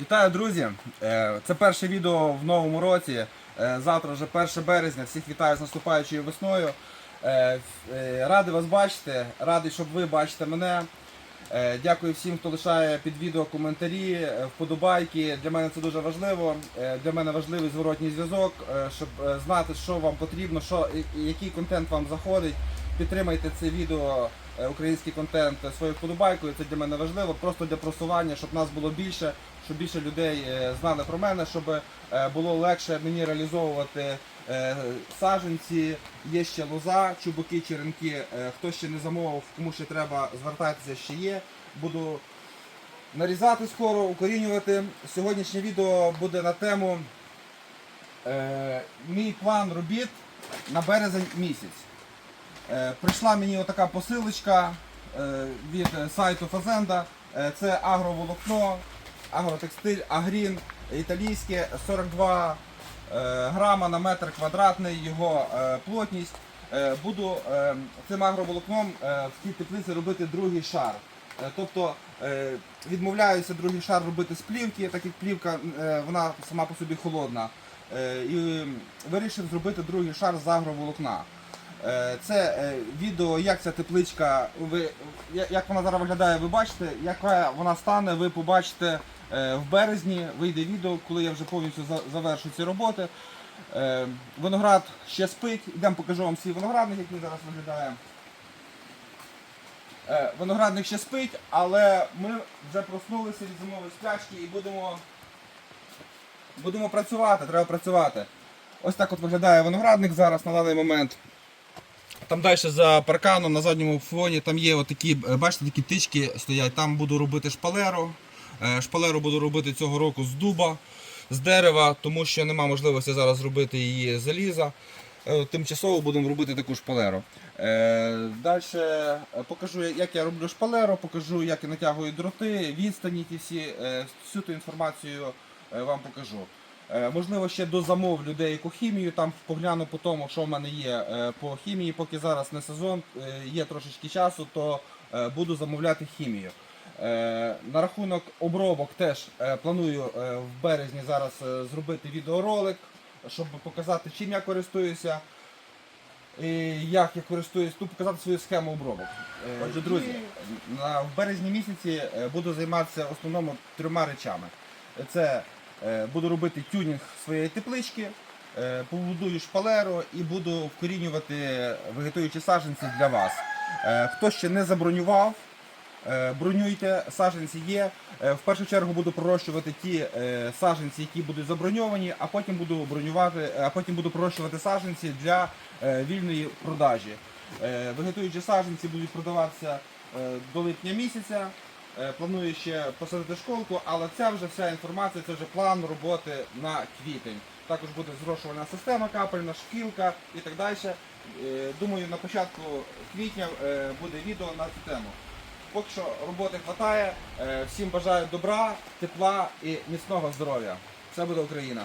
Вітаю, друзі! Е, Це перше відео в новому році. Е, Завтра вже 1 березня. Всіх вітаю з наступаючою весною. Е, Радий вас бачити, радий, щоб ви бачите мене. Дякую всім, хто лишає під відео коментарі, вподобайки. Для мене це дуже важливо. Для мене важливий зворотній зв'язок, щоб знати, що вам потрібно, що, який контент вам заходить. Підтримайте це відео, е, український контент е, своєю вподобайкою. Це для мене важливо, просто для просування, щоб нас було більше, щоб більше людей е, знали про мене, щоб було легше мені реалізовувати саджанці. Є ще лоза, чубуки, черенки. Хто ще не замовив, кому ще треба, звертайтеся, ще є. Буду нарізати скоро, укорінювати. Сьогоднішнє відео буде на тему мій план робіт на березень місяць. Е, прийшла мені отака посилочка е, від сайту Фазенда. Е, це агроволокно, агротекстиль, агрін, італійське 42 е, грама на метр квадратний його плотність. Буду цим агроволокном в цій теплиці робити другий шар. Тобто відмовляюся другий шар робити з плівки, так як плівка вона сама по собі холодна. І вирішив зробити другий шар з агроволокна. Е, Це е, відео, як ця тепличка, ви, як вона зараз виглядає, ви бачите, яка вона стане, ви побачите е, в березні, вийде відео, коли я вже повністю завершу ці роботи. Виноград ще спить, йдемо покажу вам свій виноградник, як він зараз виглядає. Виноградник ще спить, але ми вже проснулися від зимової сплячки і будемо, будемо працювати, треба працювати. Ось так от виглядає виноградник зараз на даний момент. Там далі за парканом на задньому фоні там є отакі, е, бачите, такі тички стоять. Там буду робити шпалеру. Е, Шпалеру буду робити цього року з дуба, з дерева, тому що нема можливості зараз зробити її заліза. Е, Тимчасово будемо робити таку шпалеру. Далі покажу, як я роблю шпалеру, покажу, як я натягую дроти, відстані ті всі, всю ту інформацію вам покажу. Е, Можливо, ще дозамовлю деяку хімію, там погляну по тому, що в мене є е, по хімії, поки зараз не сезон, е, є трошечки часу, то буду замовляти хімію. На рахунок обробок теж планую в березні зараз зробити відеоролик, щоб показати, чим я користуюся, і як я користуюсь, тут показати свою схему обробок. Отже, друзі, в березні місяці буду займатися основному трьома речами. Це буду робити тюнінг своєї теплички, е, побудую шпалеру і буду вкорінювати вегетуючі саджанці для вас. Е, Хто ще не забронював, Е, Бронюйте, саджанці є. Е, В першу чергу буду пророщувати ті е, саджанці, які будуть заброньовані, а потім буду бронювати, а потім буду пророщувати саджанці для е, вільної продажі. Е, Вегетуючі саджанці будуть продаватися е, до липня місяця. Е, Планую ще посадити школку, але ця вже вся інформація, це вже план роботи на квітень. Також буде зрошувальна система, капельна, шкілка і так далі. Е, Думаю, на початку квітня е, буде відео на цю тему. Поки що роботи вистачає. Всім бажаю добра, тепла і міцного здоров'я. Все буде Україна!